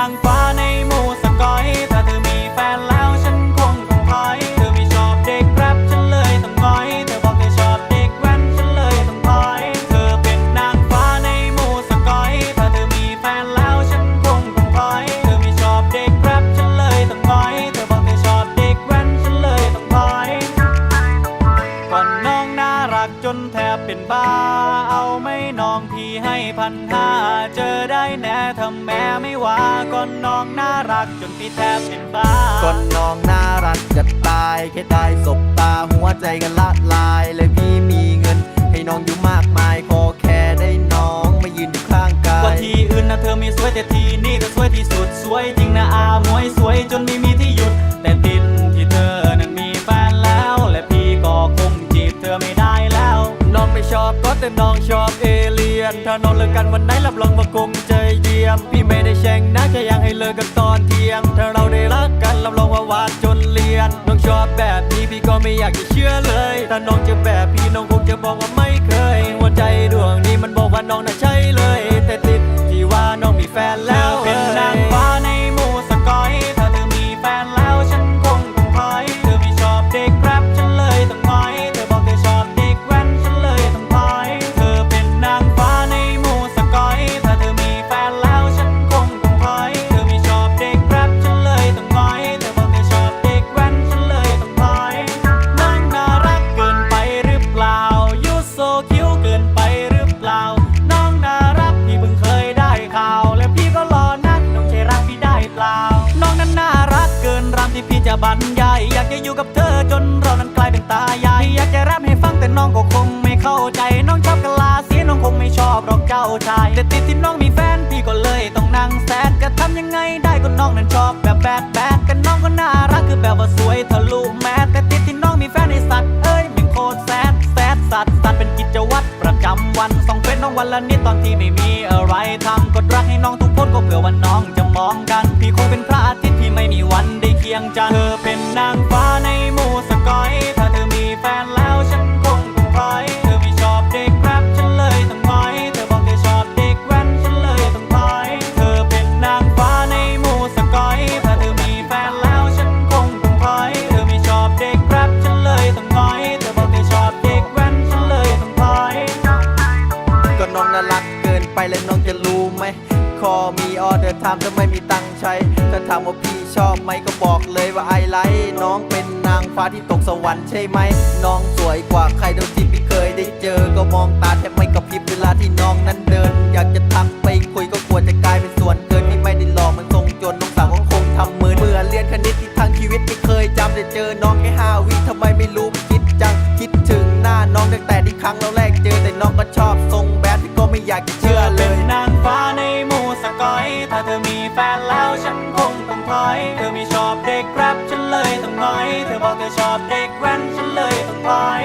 าง ให้พันห้าเจอได้แน่ทำแม่ไม่ว่าก่อนน้องน่ารักจนพี่แทบเป็นบ้าก่อนน้องน่ารักจะตายแค่ได้สบตาหัวใจกันละลายเลยพี่มีเงิน ให้น้องอยู่มากมายขอแค่ได้น้องมายืนอยู่ข้างกายว่าที่อื่นนะเธอไม่สวยแต่ที่นี่เธอสวยที่สุดสวยจริงนะอามวยสวยจนไม่มีที่หยุด แต่ติดที่เธอนั้นมีแฟนแล้ว และพี่ก็คงจีบเธอไม่ได้แล้ว น้องไม่ชอบก็แต่น้องชอบเอเลียนถ้านอนเลิกกันวันไหนรับรองว่าคงใจเยี่ยม พี่ไม่ได้แช่งนะแค่อยากให้เลิกกันตอนเที่ยง ถ้าเราได้รักกันรับรองว่าหวานจนเลียน น้องชอบแบบนี้พี่ก็ไม่อยากจะเชื่อเลย ถ้าน้องจะแบบพี่น้องคงจะบอกว่าไม่เคย หัวใจดวงนี้มันบอกว่าน้องน่ะใช่เลย แต่ติดที่ว่าน้องมีแฟนแล้ว ตายายอยากจะแรปให้ฟังแต่น้องก็คงไม่เข้าใจ น้องชอบกะลาสีน้องคงไม่ชอบหรอกเจ้าชายแต่ติดที่น้องมีแฟนพี่ก็เลยต้องนั่งแซดจะทำยังไงได้ก็น้องนั้นชอบแบบแบดแบดแต่น้องก็น่ารักคือแบบว่าสวยทะลุแมสแต่ติดที่น้องมีแฟนไอสัตว์เอ้ยมันโคตรแซดแซดสัตว์สัตว์เป็นกิจวัตรประจำวันส่องเฟซน้องวันละนิดตอนที่ไม่มีอะไรทำกดรักให้น้องทุกโพสต์ก็เผื่อวันน้องจะมองกัน พี่คงเป็นพระอาทิตย์ที่ไม่มีวันได้เคียงจันทร์เธอ คอมีออเดอร์ทม์ถ้าไม่มีตังค์ใช้ถ้าถามว่าพี่ชอบไหมก็บอกเลยว่าไอไลท์น้องเป็นนางฟ้าที่ตกสวรรค์ใช่ไหม น้องสวยกว่าใครเท่าที่พี่เคยได้เจอ ก็มองตาแทบไม่กระพริบเวลาที่น้องนั้นเดิน อยากจะทักไปคุยก็กลัวจะกลายเป็นส่วนเกินที่ไม่ได้หลอกมันทรงจนน้องสาวก็คงทำมือเมื่อเรียนคณิตที่ทางชีวิตไม่เคยจำแต่เจอน้องแค่ห้าวิทำไมไม่รู้คิดจังคิดถึงหน้าน้องตั้งแต่ที่ครั้งเราแรกเจอแต่น้องก็ชอบทรงแบด อยเธอเธอชอบเด็กแว้นฉันเลยต้องพลาย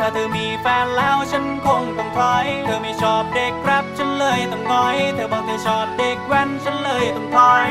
ถ้าเธอมีแฟนแล้วฉันคงต้องถอยเธอไม่ชอบเด็กแรปฉันเลยต้องงอย เธอบอกเธอชอบเด็กแว้นฉันเลยต้องถอย